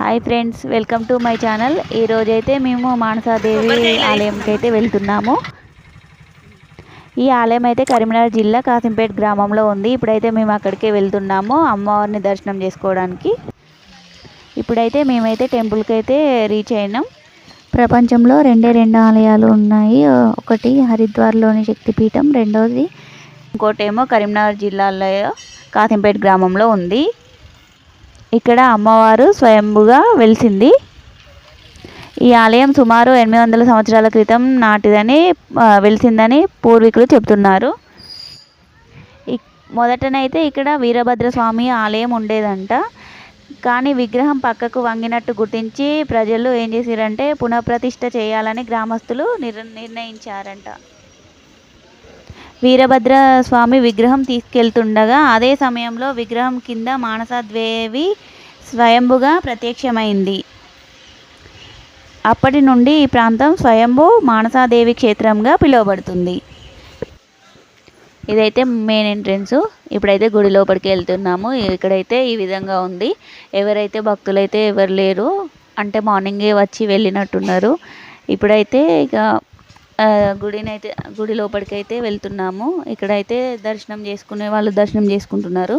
Hi friends welcome to my channel ఈరోజు అయితే మేము మానసాదేవి ఆలయంకి అయితే వెళ్తున్నాము. ఈ ఆలయం అయితే కరీంనగర్ జిల్లా కాసింపేట గ్రామంలో ఉంది. ఇప్పుడైతే మేము అక్కడికే వెళ్తున్నాము అమ్మవారిని దర్శనం చేసుకోవడానికి. ఇప్పుడైతే మేమైతే టెంపుల్కి అయితే రీచ్ అయినాం. ప్రపంచంలో రెండే రెండు ఆలయాలు ఉన్నాయి. ఒకటి హరిద్వార్లోని శక్తిపీఠం రెండోది ఇంకోటేమో కరీంనగర్ జిల్లాలో కాసింపేట గ్రామంలో ఉంది. ఇక్కడ అమ్మవారు స్వయంభుగా వెలిసింది. ఈ ఆలయం సుమారు ఎనిమిది వందల సంవత్సరాల క్రితం నాటిదని వెలిసిందని పూర్వీకులు చెప్తున్నారు మొదటనైతే ఇక్కడ వీరభద్ర స్వామి ఆలయం ఉండేదంట. కానీ విగ్రహం పక్కకు వంగినట్టు గుర్తించి ప్రజలు ఏం చేశారంటే పునఃప్రతిష్ఠ చేయాలని గ్రామస్తులు నిర్ నిర్ణయించారంట. వీరభద్ర స్వామి విగ్రహం తీసుకెళ్తుండగా అదే సమయంలో విగ్రహం కింద మానసద్వేవి స్వయంభుగా ప్రత్యక్షమైంది. అప్పటి నుండి ఈ ప్రాంతం స్వయంభు మానసాదేవి క్షేత్రంగా పిలువబడుతుంది. ఇదైతే మెయిన్ ఎంట్రన్స్. ఇప్పుడైతే గుడి లోపలికి వెళ్తున్నాము. ఇక్కడైతే ఈ విధంగా ఉంది. ఎవరైతే భక్తులైతే ఎవరు లేరు అంటే మార్నింగే వచ్చి వెళ్ళినట్టున్నారు. ఇప్పుడైతే ఇక గుడినైతే గుడి లోపలికి అయితే వెళ్తున్నాము. ఇక్కడైతే దర్శనం చేసుకునే వాళ్ళు దర్శనం చేసుకుంటున్నారు.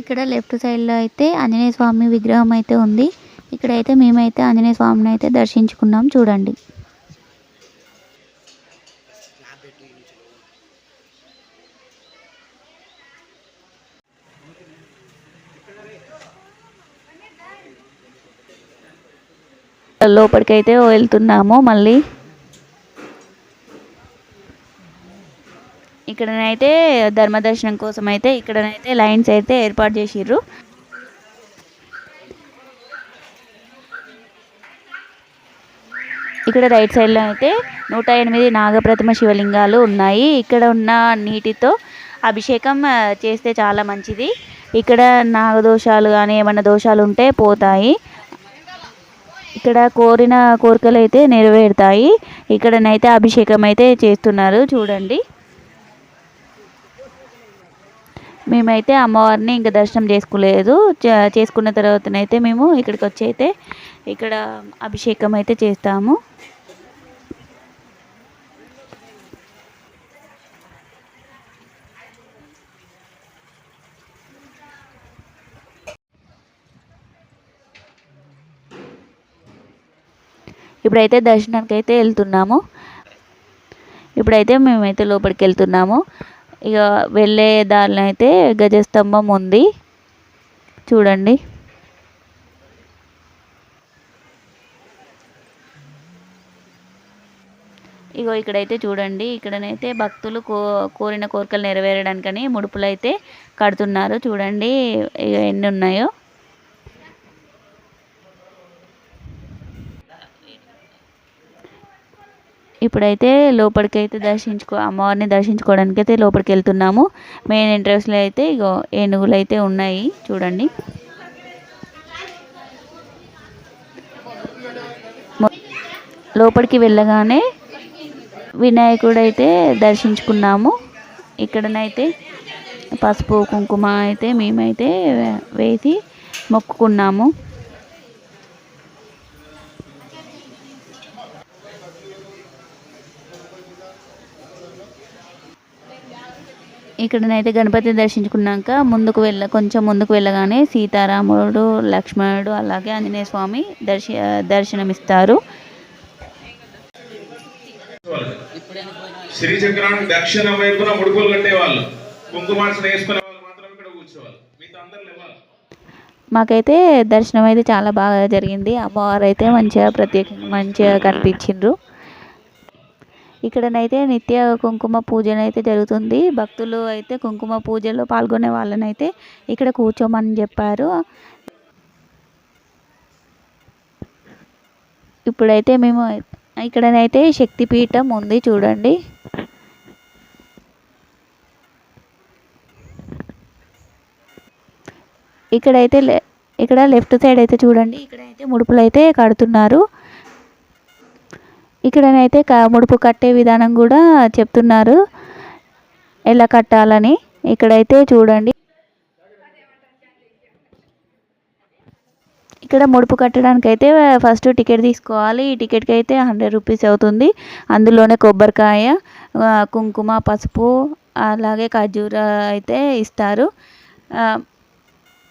ఇక్కడ లెఫ్ట్ సైడ్లో అయితే ఆంజనేయ స్వామి విగ్రహం అయితే ఉంది. ఇక్కడైతే మేమైతే ఆంజనేయ స్వామిని అయితే దర్శించుకున్నాం. చూడండి. లోపలికైతే వెళ్తున్నాము. మళ్ళీ ఇక్కడనైతే ధర్మ దర్శనం కోసం అయితే ఇక్కడనైతే లైన్స్ అయితే ఏర్పాటు చేసిర్రు. ఇక్కడ రైట్ సైడ్లో అయితే నూట ఎనిమిది నాగప్రతిమ శివలింగాలు ఉన్నాయి. ఇక్కడ ఉన్న నీటితో అభిషేకం చేస్తే చాలా మంచిది. ఇక్కడ నాగదోషాలు కానీ ఏమైనా దోషాలు ఉంటే పోతాయి. ఇక్కడ కోరిన కోరికలు అయితే నెరవేరుతాయి. ఇక్కడనైతే అభిషేకం అయితే చేస్తున్నారు. చూడండి. మేమైతే అమ్మవారిని ఇంకా దర్శనం చేసుకోలేదు. చేసుకున్న తర్వాతనైతే మేము ఇక్కడికి వచ్చి అయితే ఇక్కడ అభిషేకం అయితే చేస్తాము. ఇప్పుడైతే దర్శనానికి అయితే వెళ్తున్నాము. ఇప్పుడైతే మేమైతే లోపలికి వెళ్తున్నాము ఇక వెళ్ళే దారిలో అయితే గజస్తంభం ఉంది. చూడండి. ఇగో ఇక్కడైతే చూడండి. ఇక్కడనైతే భక్తులు కో కోరిన కోరికలు నెరవేరడానికని ముడుపులు అయితే కడుతున్నారు. చూడండి ఇక ఎన్ని ఉన్నాయో. ఇప్పుడైతే లోపలికి అయితే దర్శించుకో అమ్మవారిని దర్శించుకోవడానికి అయితే లోపలికి వెళ్తున్నాము మెయిన్ ఎంట్రన్స్లో అయితే ఇగో ఏనుగులు అయితే ఉన్నాయి. చూడండి. లోపలికి వెళ్ళగానే వినాయకుడు అయితే దర్శించుకున్నాము. ఇక్కడనైతే పసుపు కుంకుమ అయితే మేమైతే వేసి మొక్కుకున్నాము. ఇక్కడనైతే గణపతి దర్శించుకున్నాక ముందుకు వెళ్ళ కొంచెం ముందుకు వెళ్ళగానే సీతారాముడు లక్ష్మణుడు అలాగే ఆంజనేయ స్వామి దర్శ దర్శనమిస్తారు. శ్రీచక్రానికి దక్షిణ వైపున ముడుపులు కట్టేవాళ్ళు. కుంకుమార్చన వేసుకునే వాళ్ళు మాత్రం ఇక్కడ కూర్చోవాలి. మిగతా అందరు లేవాలి. మాకైతే దర్శనం అయితే చాలా బాగా జరిగింది. అమ్మవారు అయితే మంచిగా ప్రత్యేకంగా మంచిగా కనిపించిండ్రు. ఇక్కడనైతే నిత్య కుంకుమ పూజనైతే జరుగుతుంది. భక్తులు అయితే కుంకుమ పూజలో పాల్గొనే వాళ్ళనైతే ఇక్కడ కూర్చోమని చెప్పారు. ఇప్పుడైతే మేము ఇక్కడనైతే శక్తిపీఠం ఉంది చూడండి. ఇక్కడైతే ఇక్కడ లెఫ్ట్ సైడ్ అయితే చూడండి. ఇక్కడైతే ముడుపులు అయితే కడుతున్నారు. ఇక్కడనైతే క- ముడుపు కట్టే విధానం కూడా చెప్తున్నారు. ఎలా కట్టాలని ఇక్కడైతే చూడండి. ఇక్కడ ముడుపు కట్టడానికి అయితే ఫస్ట్ టికెట్ తీసుకోవాలి. ఈ టికెట్కి అయితే హండ్రెడ్ రూపీస్ అవుతుంది. అందులోనే కొబ్బరికాయ కుంకుమ పసుపు అలాగే ఖర్జూర అయితే ఇస్తారు.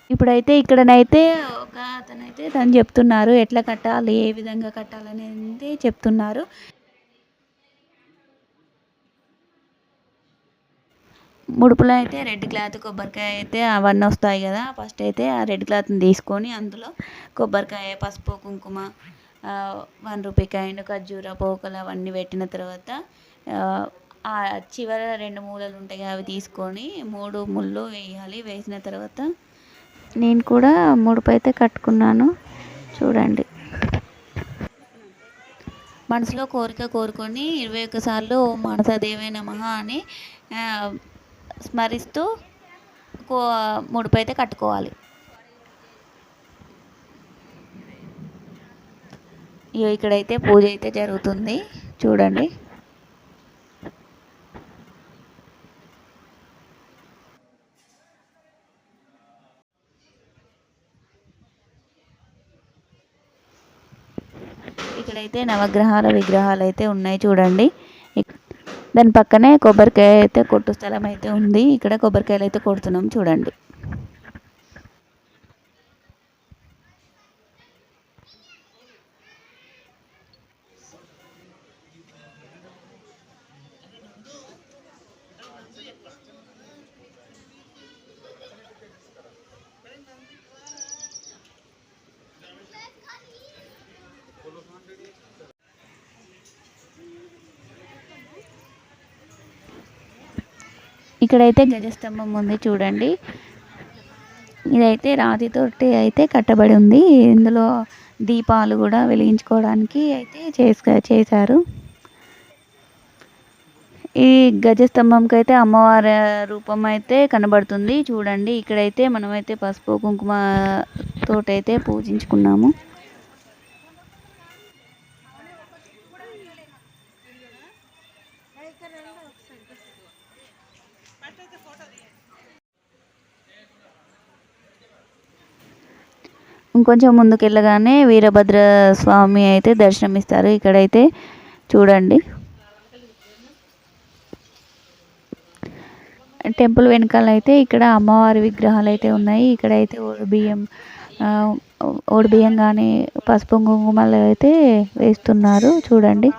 ఇప్పుడైతే ఇక్కడనైతే ఒక అతనైతే తను చెప్తున్నారు ఎట్లా కట్టాలి ఏ విధంగా కట్టాలనేది చెప్తున్నారు. ముడుపులో అయితే రెడ్ క్లాత్ కొబ్బరికాయ అయితే అవన్నీ వస్తాయి కదా. ఫస్ట్ అయితే ఆ రెడ్ క్లాత్ని తీసుకొని అందులో కొబ్బరికాయ పసుపు కుంకుమ వన్ రూపీ కాయిన్ ఖర్జూర పోకలు అవన్నీ పెట్టిన తర్వాత ఆ, చివర రెండు మూలలు ఉంటాయి అవి తీసుకొని మూడు ముళ్ళు వేయాలి. వేసిన తర్వాత నేను కూడా ముడుపు అయితే కట్టుకున్నాను. చూడండి. మనసులో కోరిక కోరుకొని ఇరవై ఒక్కసార్లు ఓం మానసాదేవే నమః అని స్మరిస్తూ కో ముడుపు అయితే కట్టుకోవాలి. ఇగో ఇక్కడైతే పూజ అయితే జరుగుతుంది. చూడండి. అయితే నవగ్రహాల విగ్రహాలు అయితే ఉన్నాయి చూడండి. దాని పక్కనే కొబ్బరికాయ అయితే కొట్టు స్థలం అయితే ఉంది. ఇక్కడ కొబ్బరికాయలు అయితే కొడుతున్నాం చూడండి. ఇక్కడైతే గజస్తంభం ఉంది చూడండి. ఇదైతే రాతితోటి అయితే కట్టబడి ఉంది. ఇందులో దీపాలు కూడా వెలిగించుకోవడానికి అయితే చేసు చేశారు. ఈ గజస్తంభంకి అయితే అమ్మవారి రూపం అయితే కనబడుతుంది. చూడండి ఇక్కడైతే మనమైతే పసుపు కుంకుమ తోటైతే పూజించుకున్నాము. ఇంకొంచెం ముందుకెళ్ళగానే వీరభద్ర స్వామి అయితే దర్శనమిస్తారు. ఇక్కడైతే చూడండి. టెంపుల్ వెనకాల అయితే ఇక్కడ అమ్మవారి విగ్రహాలు అయితే ఉన్నాయి. ఇక్కడైతే ఓడి బియ్యం ఓడి బియ్యం కానీ పసుపు కుంకుమలు అయితే వేస్తున్నారు. చూడండి.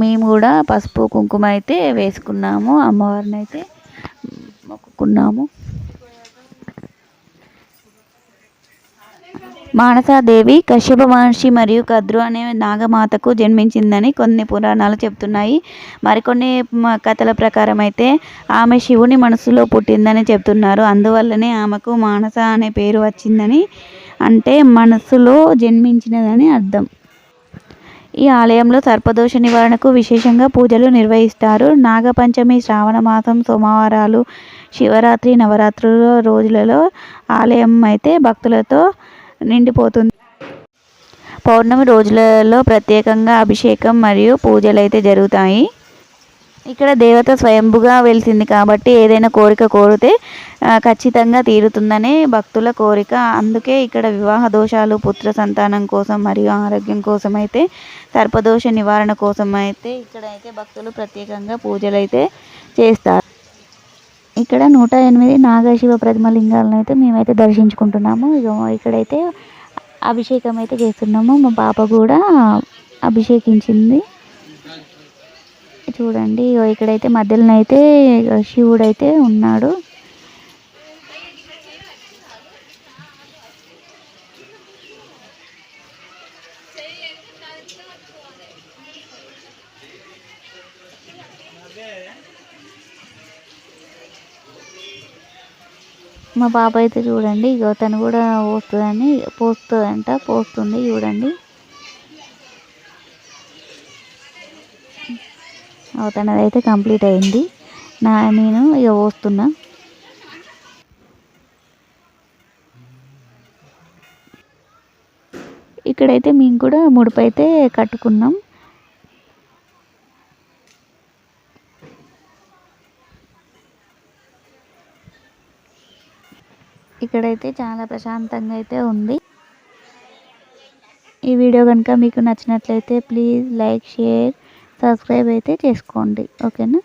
మేము కూడా పసుపు కుంకుమ అయితే వేసుకున్నాము. అమ్మవారిని అయితే మొక్కుకున్నాము. మానసాదేవి కశ్యప మహర్షి మరియు కద్రు అనే నాగమాతకు జన్మించిందని కొన్ని పురాణాలు చెప్తున్నాయి. మరికొన్ని కథల ప్రకారం అయితే ఆమె శివుని మనసులో పుట్టిందని చెప్తున్నారు. అందువల్లనే ఆమెకు మానస అనే పేరు వచ్చిందని అంటే మనసులో జన్మించినదని అర్థం. ఈ ఆలయంలో సర్పదోష నివారణకు విశేషంగా పూజలు నిర్వహిస్తారు. నాగపంచమి శ్రావణ మాసం సోమవారాలు శివరాత్రి నవరాత్రుల రోజులలో ఆలయం అయితే భక్తులతో నిండిపోతుంది. పౌర్ణమి రోజులలో ప్రత్యేకంగా అభిషేకం మరియు పూజలు అయితే జరుగుతాయి. ఇక్కడ దేవత స్వయంభుగా వెలిసింది కాబట్టి ఏదైనా కోరిక కోరితే ఖచ్చితంగా తీరుతుందనే భక్తుల కోరిక. అందుకే ఇక్కడ వివాహ దోషాలు పుత్ర సంతానం కోసం మరియు ఆరోగ్యం కోసం అయితే సర్పదోష నివారణ కోసం అయితే ఇక్కడ అయితే భక్తులు ప్రత్యేకంగా పూజలు అయితే చేస్తారు. ఇక్కడ నూట ఎనిమిది నాగశివ ప్రతిమ లింగాలను అయితే మేమైతే దర్శించుకుంటున్నాము. ఇగో ఇక్కడైతే అభిషేకం అయితే చేస్తున్నాము. మా పాప కూడా అభిషేకించింది. చూడండి ఇక్కడైతే మధ్యలో అయితే శివుడు అయితే ఉన్నాడు. మా పాప అయితే చూడండి ఇగో తను కూడా పోస్తుందని పోస్తుందంట పోస్తుంది చూడండి. ఓ తనదైతే కంప్లీట్ అయింది. నా నేను ఇక పోస్తున్నా. ఇక్కడైతే మేము కూడా ముడుపు అయితే కట్టుకున్నాం. ఇక్కడైతే చాలా ప్రశాంతంగా అయితే ఉంది. ఈ వీడియో కనుక మీకు నచ్చినట్లయితే ప్లీజ్ లైక్ షేర్ సబ్స్క్రైబ్ అయితే చేసుకోండి. ఓకేనా?